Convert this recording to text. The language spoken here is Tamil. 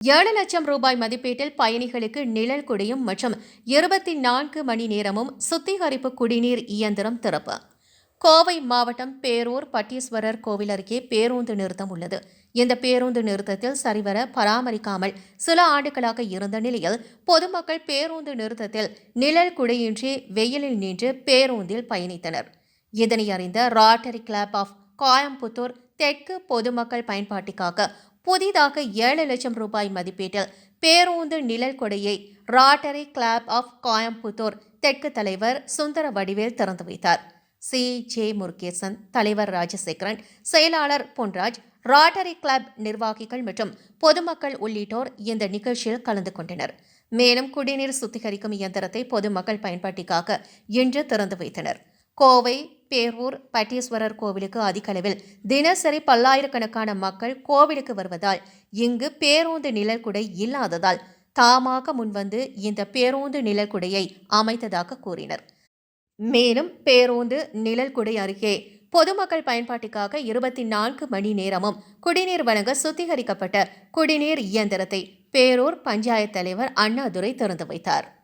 ஏழு லட்சம் ரூபாய் மதிப்பீட்டில் பயணிகளுக்கு நிழல் குடியும் மற்றும் இருபத்தி நான்கு மணி நேரமும் சுத்திகரிப்பு குடிநீர் இயந்திரம் திறப்பு. கோவை மாவட்டம் பேரூர் பட்டீஸ்வரர் கோவில் அருகே பேருந்து நிறுத்தம் உள்ளது. இந்த பேருந்து நிறுத்தத்தில் சரிவர பராமரிக்காமல் சில ஆண்டுகளாக இருந்த நிலையில் பொதுமக்கள் பேருந்து நிறுத்தத்தில் நிழல் குடையின்றி வெயிலில் நின்று பேருந்தில் பயணித்தனர். இதனை அறிந்த ராட்டரி கிளப் ஆஃப் கோயம்புத்தூர் தெற்கு பொதுமக்கள் பயன்பாட்டுக்காக புதிதாக ஏழு லட்சம் ரூபாய் மதிப்பீட்டில் பேருந்து நிழல் கொடையை ராட்டரி கிளப் ஆஃப் கோயம்புத்தூர் தெற்கு தலைவர் சுந்தர வடிவேல் திறந்து வைத்தார். சி. ஜே. முருகேசன் தலைவர் ராஜசேகரன் செயலாளர் பொன்ராஜ் ராட்டரி கிளப் நிர்வாகிகள் மற்றும் பொதுமக்கள் உள்ளிட்டோர் இந்த நிகழ்ச்சியில் கலந்து கொண்டனர். மேலும் குடிநீர் சுத்திகரிக்கும் இயந்திரத்தை பொதுமக்கள் பயன்பாட்டிற்காக இன்று திறந்து வைத்தனர். கோவை பேரூர் பட்டீஸ்வரர் கோவிலுக்கு அதிகளவில் தினசரி பல்லாயிரக்கணக்கான மக்கள் கோவிலுக்கு வருவதால் இங்கு பேருந்து நிழற்குடை இல்லாததால் தாமாக முன்வந்து இந்த பேருந்து நிழற்குடையை அமைத்ததாக கூறினர். மேலும் பேருந்து நிழல்குடை அருகே பொதுமக்கள் பயன்பாட்டுக்காக இருபத்தி நான்கு மணி நேரமும் குடிநீர் வழங்க சுத்திகரிக்கப்பட்ட குடிநீர் இயந்திரத்தை பேரூர் பஞ்சாயத்து தலைவர் அண்ணாதுரை திறந்து வைத்தார்.